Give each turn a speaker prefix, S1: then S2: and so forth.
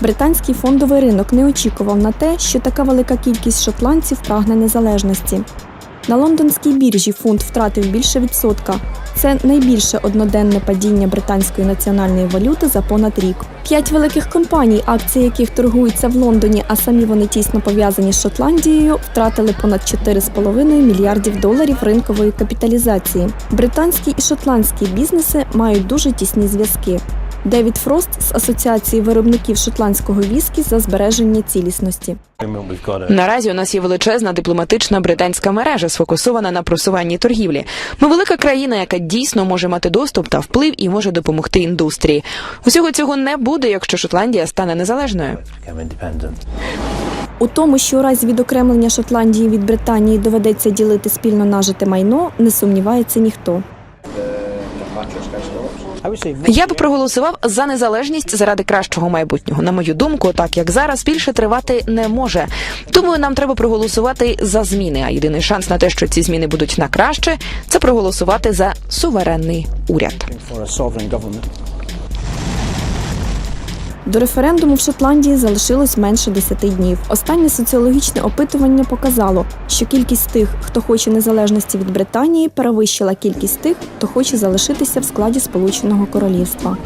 S1: Британський фондовий ринок не очікував на те, що така велика кількість шотландців прагне незалежності. На лондонській біржі фунт втратив більше відсотка. Це найбільше одноденне падіння британської національної валюти за понад рік. П'ять великих компаній, акції яких торгуються в Лондоні, а самі вони тісно пов'язані з Шотландією, втратили понад 4,5 мільярдів доларів ринкової капіталізації. Британські і шотландські бізнеси мають дуже тісні зв'язки. Девід Фрост з асоціації виробників шотландського віскі за збереження цілісності.
S2: Наразі у нас є величезна дипломатична британська мережа, сфокусована на просуванні торгівлі. Ми велика країна, яка дійсно може мати доступ та вплив і може допомогти індустрії. Усього цього не буде, якщо Шотландія стане незалежною.
S1: У тому, що у разі відокремлення Шотландії від Британії доведеться ділити спільно нажите майно, не сумнівається ніхто.
S2: Я б проголосував за незалежність заради кращого майбутнього. На мою думку, так як зараз більше тривати не може. Тому нам треба проголосувати за зміни. А єдиний шанс на те, що ці зміни будуть на краще, це проголосувати за суверенний уряд.
S1: До референдуму в Шотландії залишилось менше 10 днів. Останнє соціологічне опитування показало, що кількість тих, хто хоче незалежності від Британії, перевищила кількість тих, хто хоче залишитися в складі Сполученого Королівства.